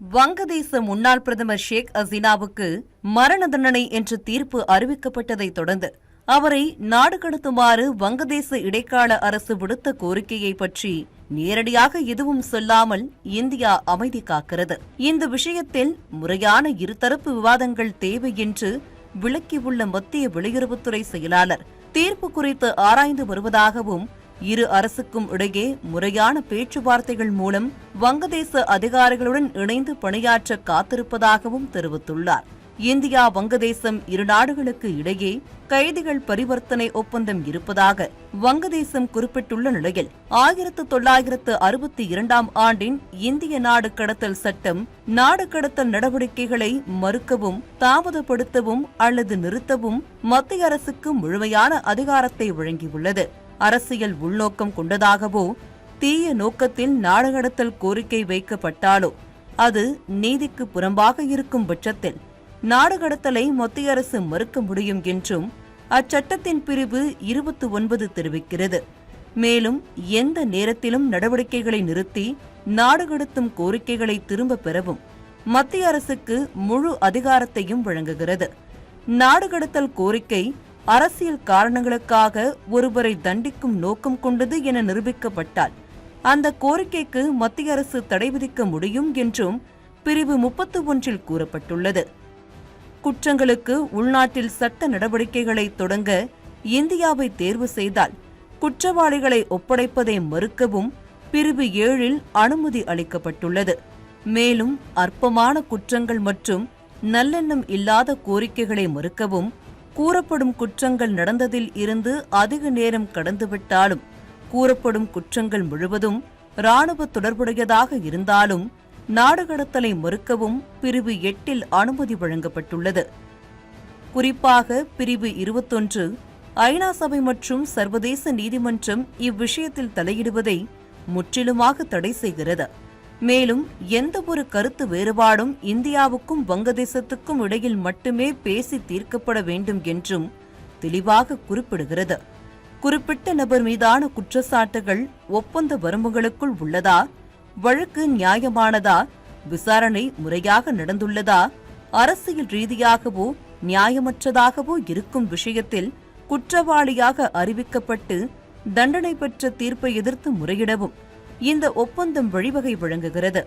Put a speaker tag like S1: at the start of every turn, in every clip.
S1: வங்கதேச முன்னாள் பிரதமர் ஷேக் ஹசீனாவுக்கு மரண தண்டனை என்ற தீர்ப்பு அறிவிக்கப்பட்டதைத் தொடர்ந்து அவரை நாடு கடத்துமாறு வங்கதேச இடைக்கால அரசு விடுத்த கோரிக்கையை பற்றி நேரடியாக எதுவும் சொல்லாமல் இந்தியா அமைதி காக்கிறது. இந்த விஷயத்தில் முறையான இருதரப்பு விவாதங்கள் தேவை என்று விளக்கியுள்ள மத்திய வெளியுறவுத்துறை செயலாளர் தீர்ப்பு குறித்து ஆராய்ந்து வருவதாகவும் இரு அரசுக்கும் இடையே முறையான பேச்சுவார்த்தைகள் மூலம் வங்கதேச அதிகாரிகளுடன் இணைந்து பணியாற்ற காத்திருப்பதாகவும் தெரிவித்துள்ளார். இந்தியா வங்கதேசம் இரு நாடுகளுக்கு இடையே கைதிகள் பரிவர்த்தனை ஒப்பந்தம் இருப்பதாக வங்கதேசம் குறிப்பிட்டுள்ள நிலையில் ஆயிரத்து தொள்ளாயிரத்து அறுபத்தி இரண்டாம் ஆண்டின் இந்திய நாடு கடத்தல் சட்டம் நாடு கடத்தல் நடவடிக்கைகளை மறுக்கவும் தாமதப்படுத்தவும் அல்லது நிறுத்தவும் மத்திய அரசுக்கு முழுமையான அதிகாரத்தை வழங்கியுள்ளது. அரசியல் உள்நோக்கம் கொண்டதாகவோ தீய நோக்கத்தில் நாடகடத்தல் கோரிக்கை வைக்கப்பட்டாலோ அது நீதிக்கு புறம்பாக இருக்கும் பட்சத்தில் நாடுகடத்தலை மத்திய அரசு மறுக்க முடியும் என்றும் அச்சட்டத்தின் பிரிவு இருபத்தி ஒன்பது தெரிவிக்கிறது. மேலும் எந்த நேரத்திலும் நடவடிக்கைகளை நிறுத்தி நாடுகடத்தும் கோரிக்கைகளை திரும்ப பெறவும் மத்திய அரசுக்கு முழு அதிகாரத்தையும் வழங்குகிறது. நாடு கடத்தல் கோரிக்கை அரசியல் காரணங்களுக்காக ஒருவரை தண்டிக்கும் நோக்கம் கொண்டது என நிரூபிக்கப்பட்டால் அந்த கோரிக்கைக்கு மத்திய அரசு தடை விதிக்க முடியும் என்றும் பிரிவு முப்பத்து ஒன்றில் கூறப்பட்டுள்ளது. குற்றங்களுக்கு உள்நாட்டில் சட்ட நடவடிக்கைகளை தொடங்க இந்தியாவை தேர்வு செய்தால் குற்றவாளிகளை ஒப்படைப்பதை மறுக்கவும் பிரிவு ஏழில் அனுமதி அளிக்கப்பட்டுள்ளது. மேலும் அற்பமான குற்றங்கள் மற்றும் நல்லெண்ணம் இல்லாத கோரிக்கைகளை மறுக்கவும் கூறப்படும் குற்றங்கள் நடந்ததில் இருந்து அதிக நேரம் கடந்துவிட்டாலும் கூறப்படும் குற்றங்கள் முழுவதும் ராணுவ தொடர்புடையதாக இருந்தாலும் நாடு கடத்தலை மறுக்கவும் பிரிவு எட்டில் அனுமதி வழங்கப்பட்டுள்ளது. குறிப்பாக பிரிவு இருபத்தொன்று ஐநா சபை மற்றும் சர்வதேச நீதிமன்றம் இவ்விஷயத்தில் தலையிடுவதை முற்றிலுமாக தடை செய்கிறது. மேலும் எந்த ஒரு கருத்து வேறுபாடும் இந்தியாவுக்கும் வங்கதேசத்துக்கும் இடையில் மட்டுமே பேசி தீர்க்கப்பட வேண்டும் என்றும் தெளிவாக குறிப்பிடுகிறது. குறிப்பிட்ட நபர் மீதான குற்றச்சாட்டுகள் ஒப்பந்த வரம்புகளுக்குள் உள்ளதா? வழக்கு நியாயமானதா? விசாரணை முறையாக நடந்துள்ளதா? அரசியல் ரீதியாகவோ நியாயமற்றதாகவோ இருக்கும் விஷயத்தில் குற்றவாளியாக அறிவிக்கப்பட்டு தண்டனை பெற்ற தீர்ப்பை எதிர்த்து முறையிடவும். இந்த ஒப்பந்தம் வழிவகை வழங்குகிறது.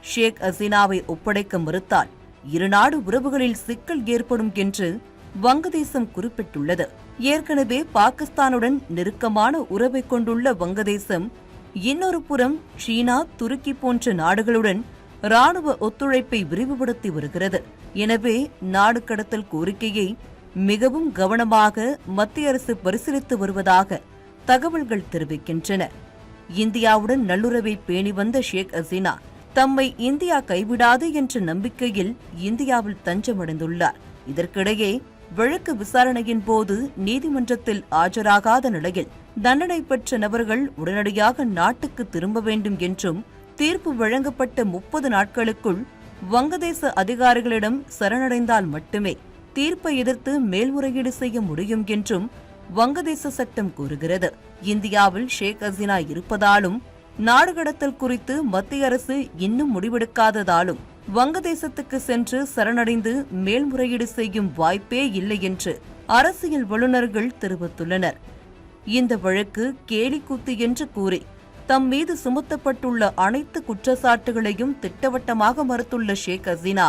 S1: ஷேக் ஹசீனாவை ஒப்படைக்க மறுத்தால் இருநாடு உறவுகளில் சிக்கல் ஏற்படும் என்று வங்கதேசம் குறிப்பிட்டுள்ளது. ஏற்கனவே பாகிஸ்தானுடன் நெருக்கமான உறவை கொண்டுள்ள வங்கதேசம் இன்னொரு புறம் சீனா துருக்கி போன்ற நாடுகளுடன் ராணுவ ஒத்துழைப்பை விரிவுபடுத்தி வருகிறது. எனவே நாடு கடத்தல் கோரிக்கையை மிகவும் கவனமாக மத்திய அரசு பரிசீலித்து வருவதாக தகவல்கள் தெரிவிக்கின்றன. இந்தியாவுடன் நல்லுறவை பேணி வந்த ஷேக் ஹசீனா தம்மை இந்தியா கைவிடாது என்ற நம்பிக்கையில் இந்தியாவில் தஞ்சமடைந்துள்ளார். இதற்கிடையே வழக்கு விசாரணையின் போது நீதிமன்றத்தில் ஆஜராகாத நிலையில் தண்டனை பெற்ற நபர்கள் உடனடியாக நாட்டுக்கு திரும்ப வேண்டும் என்றும் தீர்ப்பு வழங்கப்பட்ட முப்பது நாட்களுக்குள் வங்கதேச அதிகாரிகளிடம் சரணடைந்தால் மட்டுமே தீர்ப்பை எதிர்த்து மேல்முறையீடு செய்ய முடியும் என்றும் வங்கதேச சட்டம் கூறுகிறது. இந்தியாவில் ஷேக் ஹசீனா இருப்பதாலும் நாடு கடத்தல் குறித்து மத்திய அரசு இன்னும் முடிவெடுக்காததாலும் வங்கதேசத்துக்கு சென்று சரணடைந்து மேல்முறையீடு செய்யும் வாய்ப்பே இல்லை என்று அரசியல் வல்லுநர்கள் தெரிவித்துள்ளனர். இந்த வழக்கு கேலிக்கூத்து என்று கூறி தம் மீது சுமத்தப்பட்டுள்ள அனைத்து குற்றச்சாட்டுகளையும் திட்டவட்டமாக மறுத்துள்ள ஷேக் ஹசீனா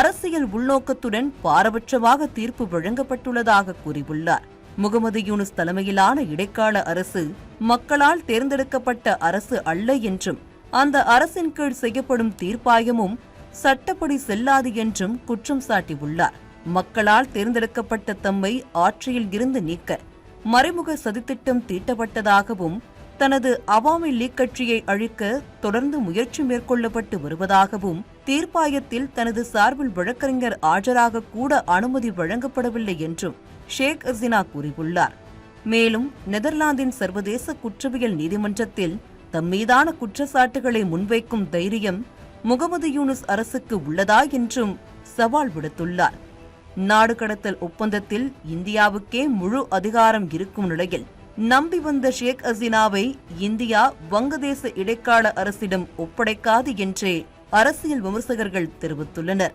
S1: அரசியல் உள்நோக்கத்துடன் பாரபட்சமாக தீர்ப்பு வழங்கப்பட்டுள்ளதாக கூறியுள்ளார். முகமது யூனுஸ் தலைமையிலான இடைக்கால அரசு மக்களால் தேர்ந்தெடுக்கப்பட்ட அரசு அல்ல என்றும் அந்த அரசின் கீழ் செய்யப்படும் தீர்ப்பாயமும் சட்டப்படி செல்லாது என்றும் குற்றம் சாட்டியுள்ளார். மக்களால் தேர்ந்தெடுக்கப்பட்ட தம்மை ஆட்சியில் இருந்து நீக்க மறைமுக சதித்திட்டம் தீட்டப்பட்டதாகவும் தனது அவாமி லீக் கட்சியை அழிக்க தொடர்ந்து முயற்சி மேற்கொள்ளப்பட்டு வருவதாகவும் தீர்ப்பாயத்தில் தனது சார்பில் வழக்கறிஞர் ஆஜராக கூட அனுமதி வழங்கப்படவில்லை என்றும் ஷேக் ஹசீனா கூறியுள்ளார். மேலும் நெதர்லாந்தின் சர்வதேச குற்றவியல் நீதிமன்றத்தில் தம் மீதான குற்றச்சாட்டுகளை முன்வைக்கும் தைரியம் முகமது யூனுஸ் அரசுக்கு உள்ளதா என்றும் சவால் விடுத்துள்ளார். நாடு கடத்தல் ஒப்பந்தத்தில் இந்தியாவுக்கே முழு அதிகாரம் இருக்கும் நிலையில் நம்பி வந்த ஷேக் ஹசீனாவை இந்தியா வங்கதேச இடைக்கால அரசிடம் ஒப்படைக்காது என்றே அரசியல் விமர்சகர்கள் தெரிவித்துள்ளனர்.